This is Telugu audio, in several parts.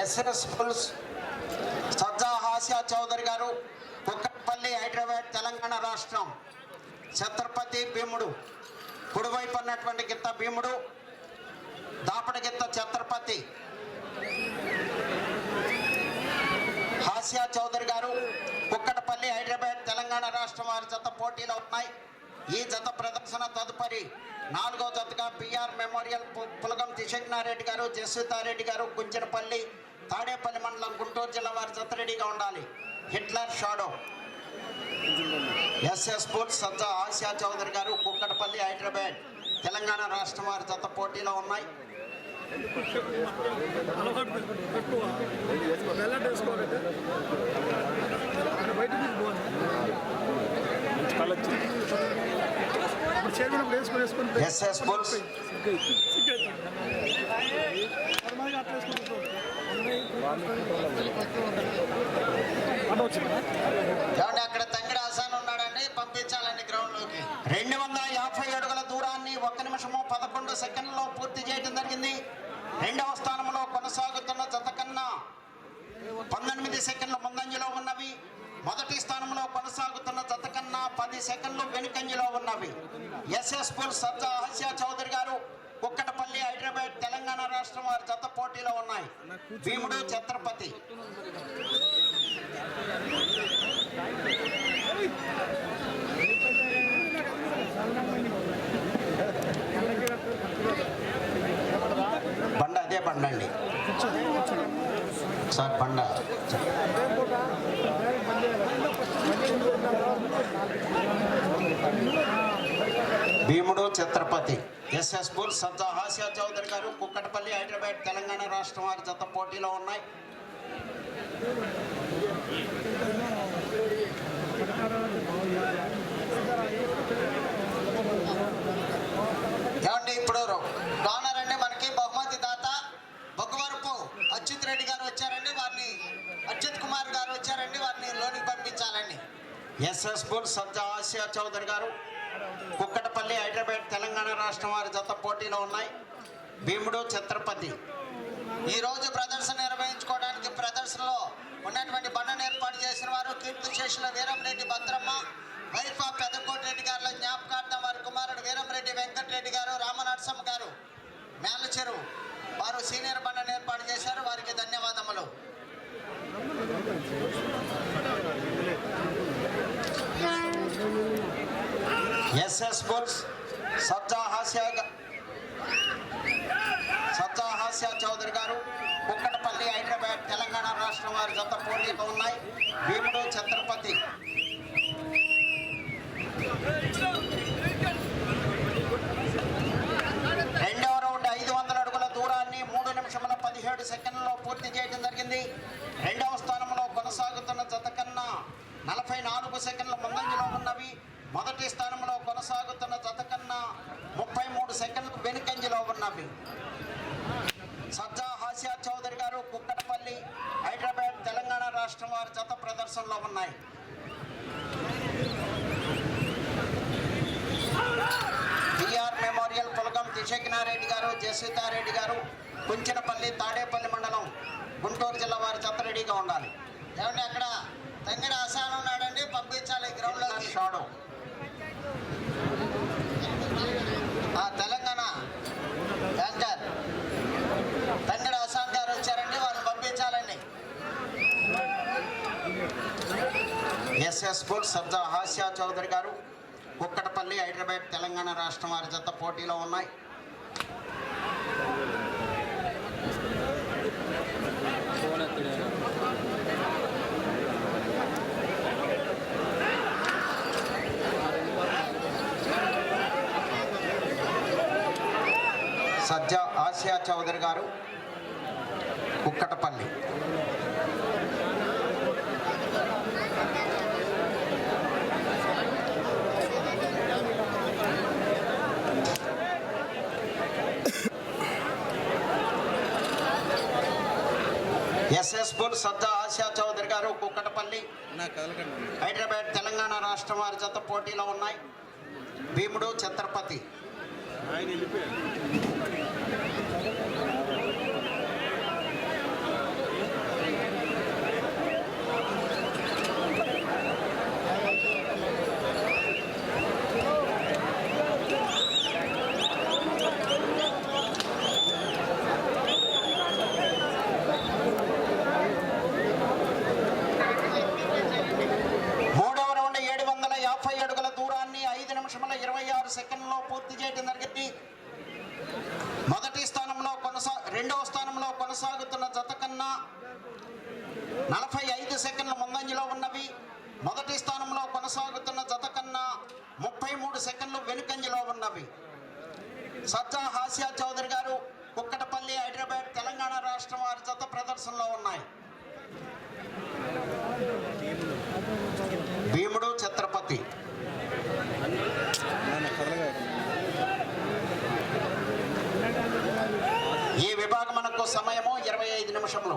ఎస్ఎస్ పుల్స్ సజ్జా హాసియా చౌదరి గారు కుక్కపల్లి హైదరాబాద్ తెలంగాణ రాష్ట్రం. ఛత్రపతి భీముడు కుడివైపు ఉన్నటువంటి గిత్త భీముడు దాపడి ఛత్రపతి. హాస్య చౌదరి గారు కుక్కటపల్లి హైదరాబాద్ తెలంగాణ రాష్ట్రం వారి జత పోటీలో ఉన్నాయి. ఈ జత ప్రదర్శన తదుపరి నాలుగో జతగా పిఆర్ మెమోరియల్ పు- పులగం త్రిశగ్నారెడ్డి గారు జస్వితారెడ్డి గారు గుంజనపల్లి తాడేపల్లి మండలం గుంటూరు జిల్లా వారి జత రెడీగా ఉండాలి. Hitler shadow. SS sports Sajja Asiya Chowdary గారు కుక్కటపల్లి హైదరాబాద్ తెలంగాణ రాష్ట్రం వారి జత పోటీలో ఉన్నాయి. వెళ్ళట్ వేసుకోవాలంటే బయటకు పోవాలి ఇప్పుడు చైర్మన్ అప్పుడు వేసుకొని వేసుకొని అట్లా వేసుకుంటాం అక్కడ తంగిడి ఆసాన్ ఉన్నాడండి పంపించాలండి గ్రౌండ్లోకి రెండు వందల యాభై అడుగుల దూరాన్ని ఒక్క నిమిషము పదకొండు సెకండ్లో పూర్తి చేయడం జరిగింది. రెండవ స్థానంలో కొనసాగుతున్న జతకన్నా పంతొమ్మిది సెకండ్లు ముందంజలో ఉన్నవి. మొదటి స్థానంలో కొనసాగుతున్న జతకన్నా పది సెకండ్లు వెనుకంజలో ఉన్నవి. ఎస్ఎస్ పుల్ సజ్జా హస్యా చౌదరి గారు కుక్కటపల్లి హైదరాబాద్ తెలంగాణ రాష్ట్రం వారి జత పోటీలో ఉన్నాయి. భీముడు ఛత్రపతి. బండ అదే బండ అండి. సార్ బండ. భీముడు ఛత్రపతి. ఎస్ఎస్ బుల్ సజ్జా హాస్య చౌదరి గారు కుక్కటపల్లి హైదరాబాద్ తెలంగాణ రాష్ట్రం వారి జత పోటీలో ఉన్నాయి. ఏమండి ఇప్పుడు డోనర్ అండి మనకి బహుమతి దాత బొగ్గవరపు అచ్యుత్ రెడ్డి గారు వచ్చారండి వారిని అచ్యుత్ కుమార్ గారు వచ్చారండి వారిని లోనికి పంపించాలండి. ఎస్ఎస్ బుల్ సజ్జా ఆసియా చౌదరి గారు కుక్కటపల్లి హైదరాబాద్ తెలంగాణ రాష్ట్రం వారి జత పోటీలో ఉన్నాయి. భీముడు ఛత్రపతి. ఈ రోజు ప్రదర్శన నిర్వహించుకోవడానికి ప్రదర్శనలో ఉన్నటువంటి బండను ఏర్పాటు చేసిన వారు కీర్తి శేషుల వీరంరెడ్డి భద్రమ్మ వైఫ్ ఆఫ్ పెద్దకోటి రెడ్డి గారుల జ్ఞాపకార్థం వారి కుమారుడు వీరంరెడ్డి వెంకటరెడ్డి గారు రామనరసమ్మ గారు మేలచెరువు వారు సీనియర్ బండను ఏర్పాటు చేశారు. వారికి ధన్యవాదములు. ఎస్ఎస్ బుల్స్ సత్తాహాస్య హాస్య హాస్య చౌదరి గారు కుక్కటపల్లి హైదరాబాద్ తెలంగాణ రాష్ట్రం వారు జత పోటీలో ఉన్నాయి భీముడు ఛత్రపతి రెండవ రౌండ్ ఐదు వందల అడుగుల దూరాన్ని మూడు నిమిషముల పదిహేడు సెకండ్లలో పూర్తి చేయడం జరిగింది రెండవ స్థానంలో కొనసాగుతున్న జత కన్నా నలభై నాలుగు సెకండ్ల ముందంజలో ఉన్నవి మొదటి స్థానంలో కొనసాగుతున్న జత కన్నా ముప్పై మూడు సెకండ్లు వెనుకంజలో ఉన్నవి సజ్జా హాస్య చౌదరి గారు కుక్కటపల్లి హైదరాబాద్ తెలంగాణ రాష్ట్రం వారి జత ప్రదర్శనలో ఉన్నాయి టిఆర్ మెమోరియల్ పులగం త్రిశగ్నారెడ్డి గారు జస్వితారెడ్డి గారు కుంచెనపల్లి తాడేపల్లి మండలం గుంటూరు జిల్లా వారి జత రెడీగా ఉండాలి ఏమండి అక్కడ తంగడి అసాన్ ఉన్నాడండి పంపించాలి గ్రౌండ్లో షాడో ఆ తెలంగాణ యాంకర్ తంగడి అసాన్ గారు వచ్చారండి వారిని పంపించాలండి. ఎస్ఎస్ బుల్ సబ్జా హాస్యా చౌదరి గారు కుక్కటపల్లి హైదరాబాద్ తెలంగాణ రాష్ట్రం వారి జత పోటీలో ఉన్నాయి. ఆసియా చౌదరి గారు కుక్కటపల్లి. ఎస్ఎస్బుల్ సద్దా ఆసియా చౌదరి గారు కుక్కటపల్లి. హైదరాబాద్ తెలంగాణ రాష్ట్రం వారి జత పోటీలో ఉన్నాయి. భీముడు ఛత్రపతి. సెకండ్ల ముందంజలో ఉన్నవి. మొదటి స్థానంలో కొనసాగుతున్న జత కన్నా ముప్పై మూడు సెకండ్లు వెనుకంజలో ఉన్నవి. సజ్జా హాస్యా చౌదరి గారు కుక్కటపల్లి హైదరాబాద్ తెలంగాణ రాష్ట్రం వారి జత ప్రదర్శనలో ఉన్నాయి. భీముడు ఛత్రపతి. ఈ విభాగం మనకు సమయము ఇరవై ఐదు నిమిషంలో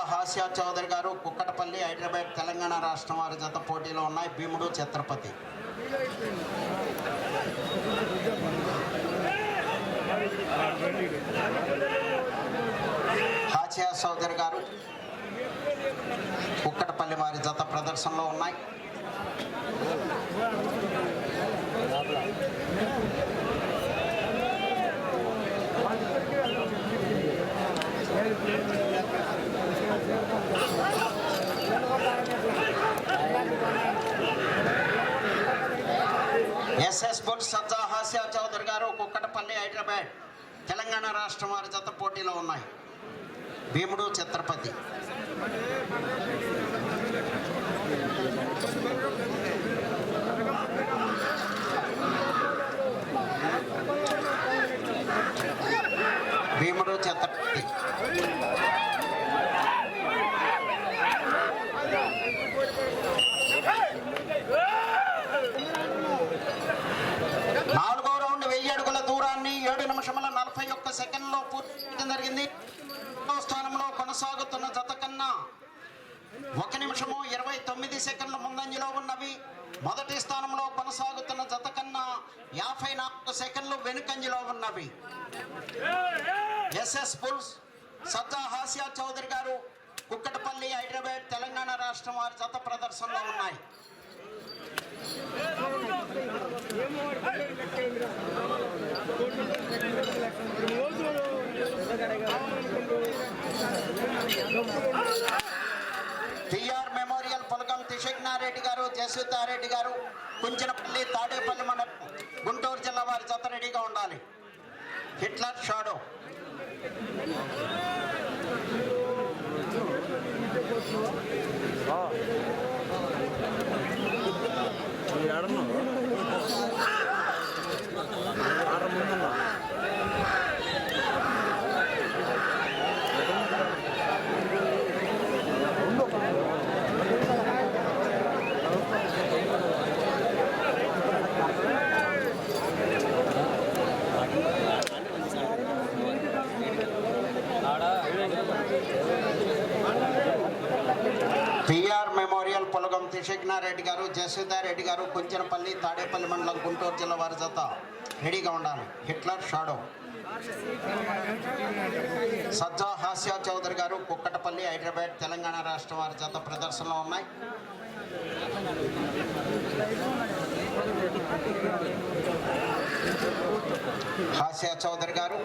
హాస్యా చౌదరి గారు కుక్కటపల్లి హైదరాబాద్ తెలంగాణ రాష్ట్రం వారి జత పోటీలో ఉన్నాయి. భీముడు ఛత్రపతి. హాస్యా చౌదరి గారు కుక్కటపల్లి వారి జత ప్రదర్శనలో ఉన్నాయి. ఎస్ఎస్ బుల్ సజ్జా హాస్యా చౌదరి గారు కుక్కటపల్లి హైదరాబాద్ తెలంగాణ రాష్ట్రం వారి జత పోటీలో ఉన్నాయి. భీముడు ఛత్రపతి భీముడు ఛత్రపతి నాలుగో రౌండ్ వెయ్యి అడుగుల దూరాన్ని ఏడు నిమిషముల నలభై ఒక్క సెకండ్లో పూర్తి చేయడం జరిగింది రెండో స్థానంలో కొనసాగుతున్న జత కన్నా ఒక నిమిషము ఇరవై తొమ్మిది సెకండ్ల ముందంజలో ఉన్నవి మొదటి స్థానంలో కొనసాగుతున్న జత కన్నా యాభై నాలుగు సెకండ్లు వెనుకంజలో ఉన్నవి ఎస్ఎస్ పుల్స్ సజ్జా హాస్యా చౌదరి గారు కుక్కటపల్లి హైదరాబాద్ తెలంగాణ రాష్ట్రం వారి జత ప్రదర్శనలో ఉన్నాయి టిఆర్ మెమోరియల్ పులకం తిషజ్ఞారెడ్డి గారు జయసుతారెడ్డి గారు తాడేపల్లి మండలం గుంటూరు జిల్లా వారి జత రెడీగా ఉండాలి హిట్లర్ షాడో నువ్వు ఏడన్నావు ఆడ ముందున్నా టిఆర్ మెమోరియల్ పులగం గారు రెడ్డి గారు కుంచనపల్లి తాడేపల్లి మండలం గుంటూరు జిల్లా వారి జత రెడీగా ఉండాలి. Hitler shadow. సజ్జా హాస్యా చౌదరి గారు కుక్కటపల్లి హైదరాబాద్ తెలంగాణ రాష్ట్రం వారి జత ప్రదర్శనలో ఉన్నాయి. హాస్యా చౌదరి గారు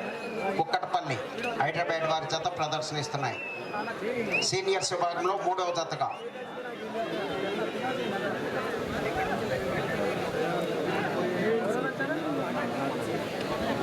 కుక్కటపల్లి హైదరాబాద్ వారి జత ప్రదర్శనిస్తున్నాయి. సీనియర్స్ విభాగంలో మూడవ జతగా.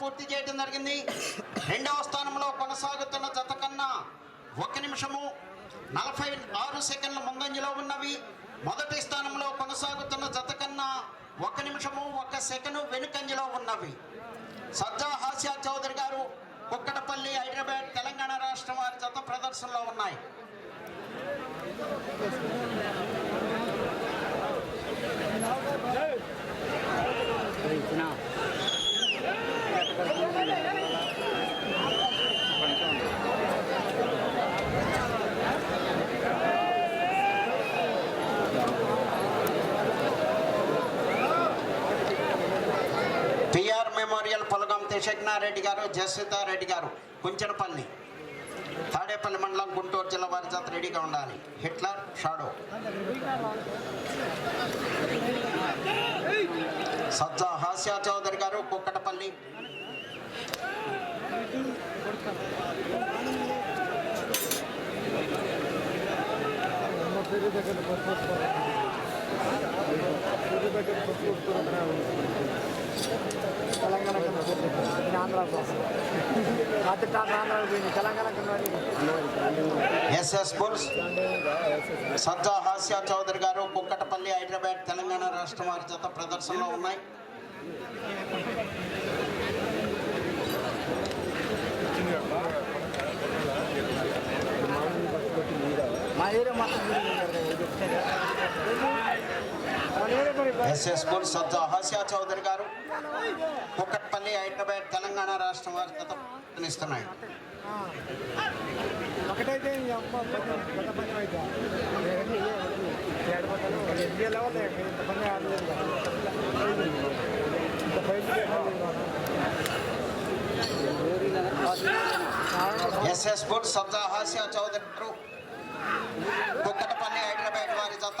పూర్తి చేయడం జరిగింది రెండవ స్థానంలో కొనసాగుతున్న జత కన్నా ఒక నిమిషము నలభై ఆరు సెకండ్ల ముందంజలో ఉన్నవి. మొదటి స్థానంలో కొనసాగుతున్న జత కన్నా ఒక నిమిషము ఒక సెకండ్ వెనుకంజలో ఉన్నవి. సజ్జా హాస్య చౌదరి గారు కుక్కడపల్లి హైదరాబాద్ తెలంగాణ రాష్ట్రం వారి జత ప్రదర్శనలో ఉన్నాయి. Hey మెమోరియల్ పొలగం గారు జస్వితా రెడ్డి గారు కుంచనపల్లి తాడేపల్లి మండలం గుంటూరు జిల్లా వారి జత రెడీగా ఉండాలి. Hitler shadow. సజ్జా హాస్య చౌదరి గారు కుక్కటపల్లి. తెలంగాణ ఆంధ్ర కోసం అతి ఆంధ్ర పోయింది తెలంగాణ ఎస్ఎస్ బుల్స్. సజ్జా హాస్య చౌదరి గారు కుక్కటపల్లి హైదరాబాద్ తెలంగాణ రాష్ట్రం వారి చేత ప్రదర్శనలో ఉన్నాయి. మా ఏరియా మొత్తం ఎస్ఎస్ బుల్స్ సజ్జా హాస్య చౌదరి గారు కుక్కటపల్లి హైదరాబాద్ తెలంగాణ రాష్ట్రం వారి ప్రయత్నిస్తున్నాయి ఒకటైతే ఎస్ఎస్ బుల్స్ సజ్జా హాస్య చౌదరి కుక్కటపల్లి హైదరాబాద్ వారి జత.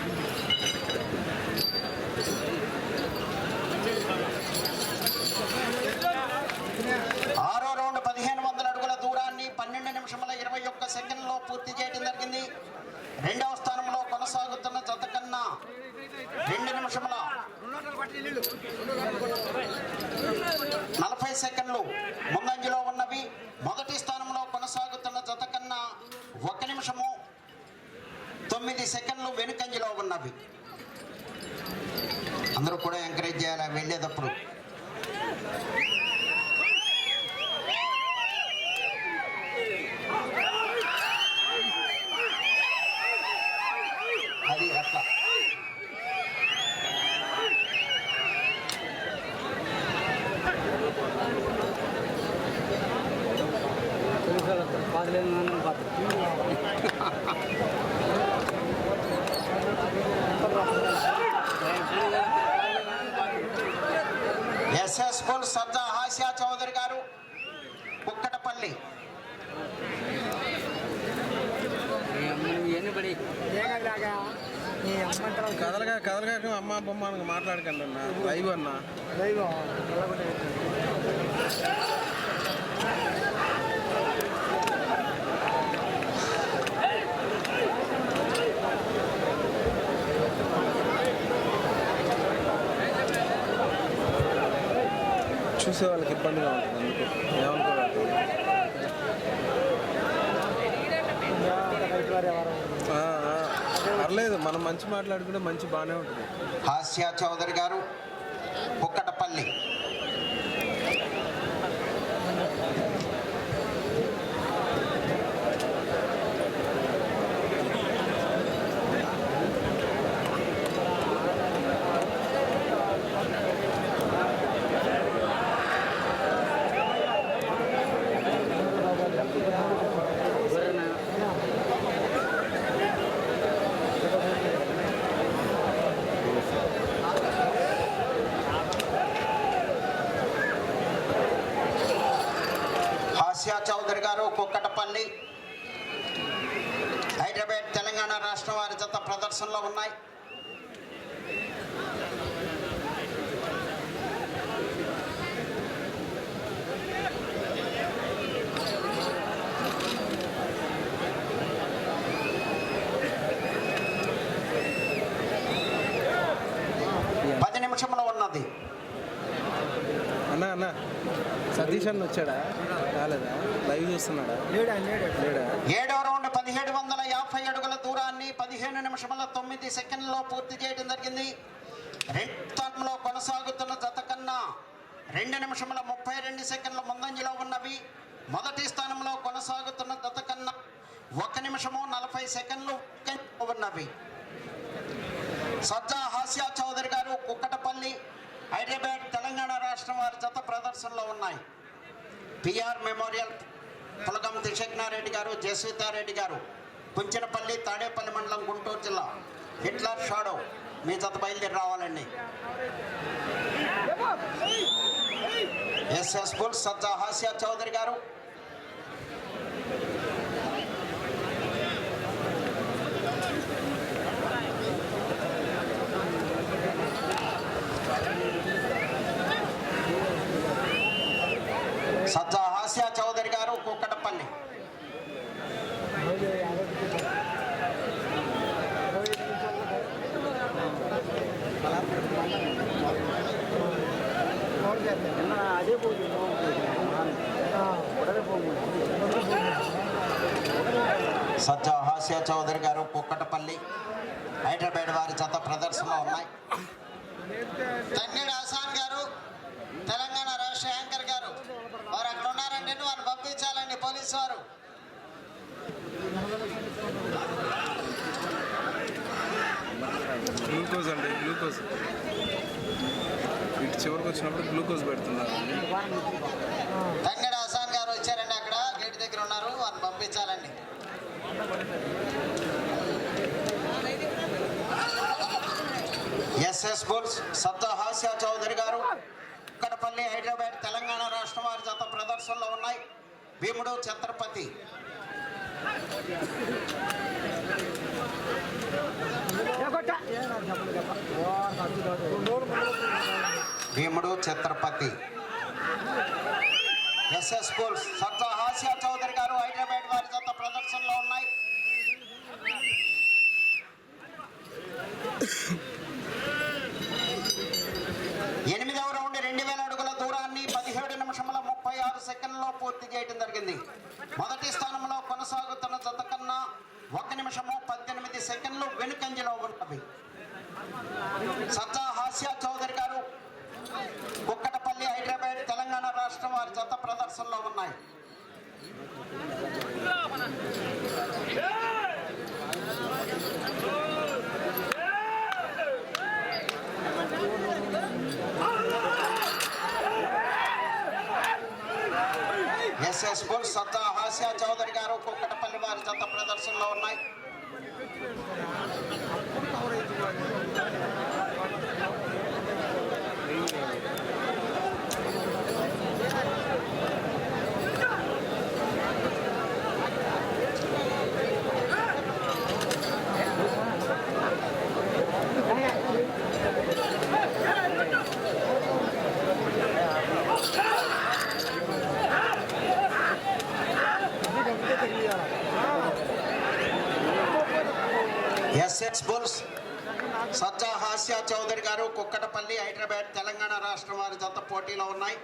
ఆరో రౌండ్ పదిహేను వందల అడుగుల దూరాన్ని పన్నెండు నిమిషముల ఇరవై ఒక్క సెకండ్లో పూర్తి చేయడం జరిగింది రెండవ స్థానంలో కొనసాగుతున్న జత కన్నా రెండు నిమిషముల నలభై సెకండ్లు ముందంజలో ఉన్నవి మొదటి స్థానంలో కొనసాగుతున్న జత కన్నా ఒక నిమిషము తొమ్మిది సెకండ్లు వెనుకంజలో ఉన్నవి అందరూ కూడా ఎంకరేజ్ చేయాలి వెళ్ళేటప్పుడు అది అట్లా ఎస్ఎస్ పుల్ సజ్జా హాస్య చౌదరి గారు కుక్కటపల్లి. కదలగా కదలగా అమ్మ బొమ్మ మాట్లాడకండి అన్న. లైవ్ అన్న. దైవం చూసే వాళ్ళకి ఇబ్బందిగా ఉంటుంది అందుకు. ఏమనుకోవాలి పర్లేదు మనం మంచి మాట్లాడుకుంటే మంచి బాగానే ఉంటుంది. హాస్య చౌదరి గారు కుక్కటపల్లి హాస్య చౌదరి గారు కుక్కటపల్లి హైదరాబాద్ తెలంగాణ రాష్ట్రం వారి జత ప్రదర్శనలో ఉన్నాయి పది నిమిషాలు సతీష్ అన్న వచ్చాడా? రాలేదా? లైవ్ చూస్తున్నాడా? లేడా లేడా? లేడా? ఏడవ రౌండ్ పదిహేడు వందల యాభై అడుగుల దూరాన్ని పదిహేను నిమిషముల తొమ్మిది సెకండ్లలో పూర్తి చేయడం జరిగింది. రెండు స్థానంలో కొనసాగుతున్న జత కన్నా రెండు నిమిషముల ముప్పై రెండు సెకండ్ల ముందంజలో ఉన్నవి. మొదటి స్థానంలో కొనసాగుతున్న జత కన్నా ఒక నిమిషము నలభై సెకండ్లు ఉన్నవి. సజ్జా హాస్య చౌదరి గారు కుక్కటపల్లి హైదరాబాద్ తెలంగాణ రాష్ట్రం వారి జత ప్రదర్శనలో ఉన్నాయి. పిఆర్ మెమోరియల్ పులగం త్రిశక్నారెడ్డి గారు జస్వితారెడ్డి గారు కుంచెనపల్లి తాడేపల్లి మండలం గుంటూరు జిల్లా. హిట్లర్ షాడో మీ జత బయలుదేరి రావాలండి. ఎస్ఎస్ బుల్ సజ్జా హాస్య చౌదరి గారు సజ్జా హాస్య చౌదరి గారు కుక్కటపల్లి అదే పోతుంది సజ్జా హాస్య చౌదరి గారు కుక్కటపల్లి హైదరాబాద్ వారి చెత్త ప్రదర్శనలో ఉన్నాయి. తంగేడు ఆసాన్ గారు తెలంగాణ రాష్ట్ర యాంకర్ గారు వారు అక్కడ ఉన్నారండి వారిని పంపించాలండి పోలీసు వారు. గ్లూకోజ్ అండి గ్లూకోజ్ చివరికి వచ్చినప్పుడు గ్లూకోజ్ పెడుతున్నారు. హసాన్ గారు వచ్చారండి అక్కడ. గేట్ దగ్గర ఉన్నారు. వారిని పంపించాలండి. ఎస్ఎస్ బుల్స్ సత్తా హాస్య చౌదరి గారు కుక్కటపల్లి హైదరాబాద్ తెలంగాణ రాష్ట్రం వారి జత ప్రదర్శనలో ఉన్నాయి. భీముడు ఛత్రపతి. భీముడు ఛత్రపతి. ఎస్ఎస్ స్కూల్స్ సత్తా హాస్య చౌదరి గారు హైదరాబాద్ వారి జత ప్రదర్శనలో ఉన్నాయి. ఎనిమిదవ రౌండ్ రెండు వేల అడుగుల దూరాన్ని పదిహేడు నిమిషముల ముప్పై ఆరు సెకండ్లో పూర్తి చేయడం జరిగింది. మొదటి స్థానంలో కొనసాగుతున్న జత కన్నా ఒక నిమిషము పద్దెనిమిది సెకండ్లు వెనుకంజలో ఉన్నవి. సత్తా హాస్య చౌదరి గారు కుక్కటపల్లి హైదరాబాద్ తెలంగాణ రాష్ట్రం వారి జత ప్రదర్శనలో ఉన్నాయి. ఎస్ఎస్ బుల్ సత్తా హాస్య చౌదరి గారు కుక్కటపల్లి వారి జత ప్రదర్శనలో ఉన్నాయి. SS bulls. సజ్జా హాస్య చౌదరి గారు కుక్కటపల్లి హైదరాబాద్ తెలంగాణ రాష్ట్రం వారి జత పోటీలో ఉన్నాయి.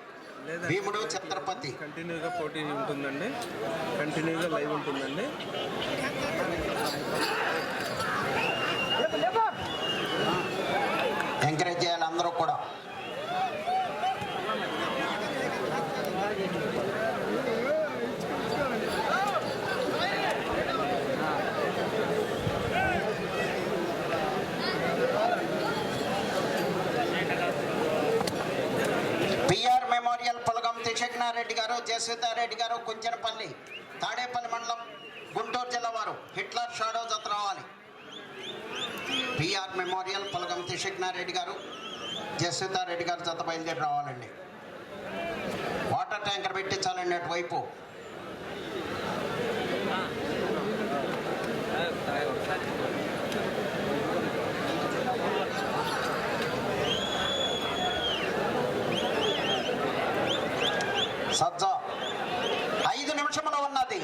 భీముడు ఛత్రపతి. కంటిన్యూగా పోటీ ఉంటుందండి. కంటిన్యూగా లైవ్ ఉంటుందండి ఎంకరేజ్ చేయాలి అందరూ కూడా పిఆర్ మెమోరియల్ పులగం త్రిశగ్నారెడ్డి గారు జయసీతారెడ్డి గారు కుంచెనపల్లి తాడేపల్లి మండలం గుంటూరు జిల్లా వారు హిట్లర్ షాడో జత రావాలి. పిఆర్ మెమోరియల్ పులగం త్రిశగ్నారెడ్డి గారు జయసీతారెడ్డి గారు జత బయలుదేరి రావాలండి. వాటర్ ట్యాంకర్ పెట్టించాలండి అటువైపు. సజ్జ ఐదు నిమిషములు ఉన్నది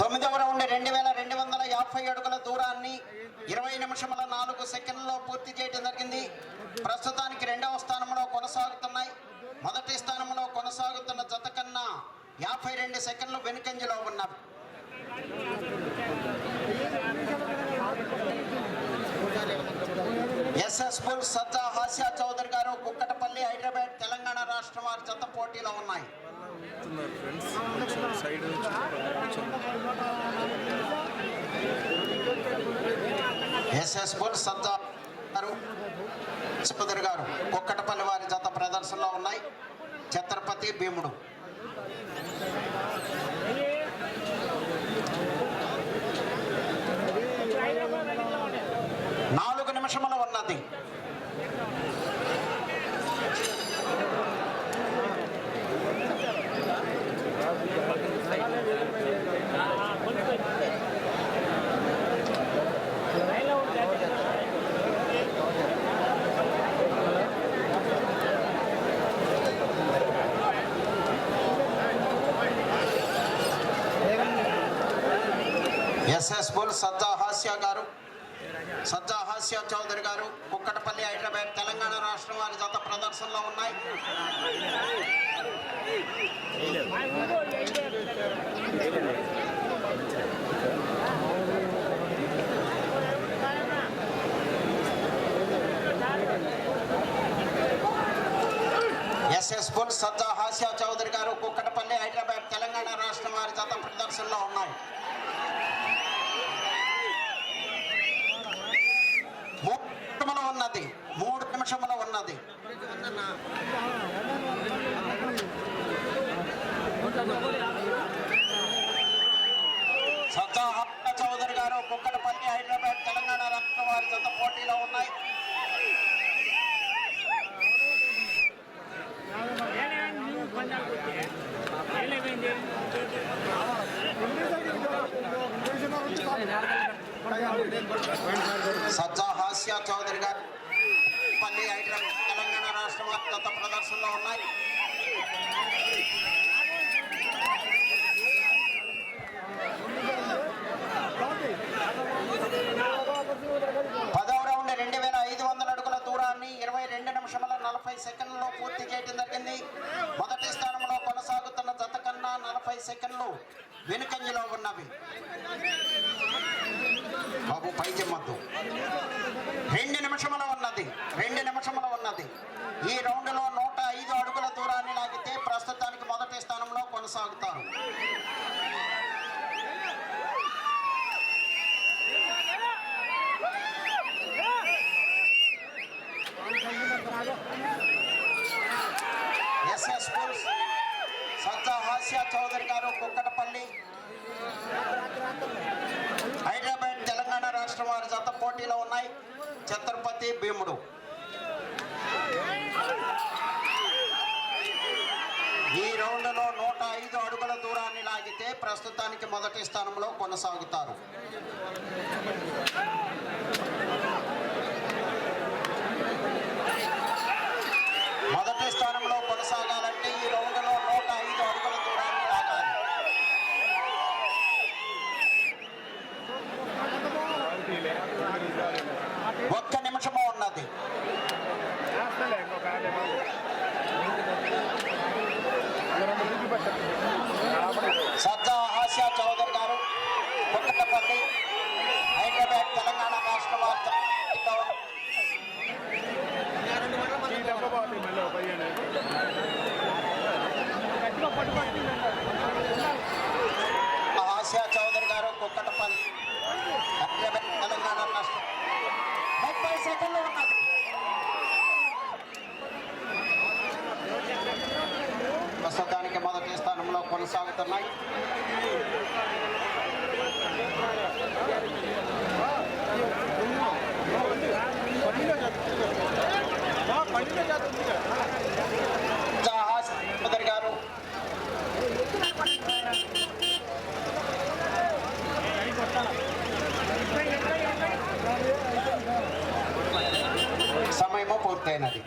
తొమ్మిదవ రౌండ్ రెండు వేల రెండు వందల యాభై యాభై అడుగుల దూరాన్ని ఇరవై నిమిషముల నాలుగు సెకండ్లలో పూర్తి చేయడం జరిగింది. ప్రస్తుతానికి రెండవ స్థానంలో కొనసాగుతున్నాయి. మొదటి స్థానంలో కొనసాగుతున్న జత కన్నా యాభై రెండు సెకండ్లు వెనుకంజలో ఉన్నవి. ఎస్ఎస్ బుల్ సజ్జా హాస్యా చౌదరి గారు కుక్కటపల్లి హైదరాబాద్ తెలంగాణ రాష్ట్రం వారి జత పోటీలో ఉన్నాయి. Friends side SS pole Sajja గారు సుపదర్ గారు కుక్కటపల్లి వారి జత ప్రదర్శనలో ఉన్నాయి. ఛత్రపతి భీముడు. నాలుగు నిమిషముల ఉన్నది. ఎస్ఎస్ డాక్టర్ సజ్జా హాస్య గారు సజ్జా హాస్య చౌదరి గారు కుక్కటపల్లి హైదరాబాద్ తెలంగాణ రాష్ట్రం వారి జత ప్రదర్శనలో ఉన్నాయి. ఎస్ఎస్ బుల్ సజ్జా హాస్య చౌదరి గారు కుక్కటపల్లి హైదరాబాద్ తెలంగాణ రాష్ట్రం వారి జత ప్రదర్శనలో ఉన్నాయి మూడు నిమిషముల ఉన్నది మూడు నిమిషముల ఉన్నది సజ్జా హాస్య చౌదరి గారు కుక్కటపల్లి హైదరాబాద్ తెలంగాణ రాష్ట్రం వారి జత పోటీలో ఉన్నాయి సజ్జా హాస్య చౌదరి గారు. పల్లి హైదరాబాద్ తెలంగాణ రాష్ట్రం వారి గత ప్రదర్శనలో ఉన్నాయి. పదవ రౌండ్ రెండు వేల ఐదు వందల అడుగుల దూరాన్ని ఇరవై రెండు నిమిషముల నలభై సెకండ్లలో పూర్తి చేయడం జరిగింది. మొదటి స్థానంలో కొనసాగుతున్న జత కన్నా నలభై సెకండ్లు వెనుకంజలో ఉన్నవి. బాబు పై చెమ్మద్దు రెండు నిమిషముల ఉన్నది రెండు నిమిషముల ఉన్నది. ఈ రౌండ్లో నూట ఐదు అడుగుల దూరాన్ని లాగితే ప్రస్తుతానికి మొదటి స్థానంలో కొనసాగుతారు. ఎస్ఎస్ స్కూల్స్ హాస్యా హాస్య చౌదరి గారు కుక్కటపల్లి. హైదరాబాద్ తెలంగాణ రాష్ట్రం వారి జత పోటీలో ఉన్నాయి. ఛత్రపతి భీముడు. ఈ రౌండ్లో నూట ఐదు అడుగుల దూరాన్ని లాగితే ప్రస్తుతానికి మొదటి స్థానంలో కొనసాగుతారు మొదటి స్థానంలో కొనసాగాలంటే ఈ రౌండ్లో నూట ఐదు అడుగుల దూరాన్ని లాగాలి ఒక్క నిమిషము ఉన్నది సజ్జా హాస్యా చౌదరి గారు కొత్తపల్లి హైదరాబాద్ తెలంగాణ రాష్ట్ర వార్త హాస్యా చౌదరి గారు కుక్కటపల్లి తెలంగాణ రాష్ట్రం. ముప్పై సెకండ్లు ఉన్నది ప్రస్తుతానికి మొదటి స్థానంలో కొనసాగుతున్నాయి జహాజ్ గారు. సమయము పూర్తయినది.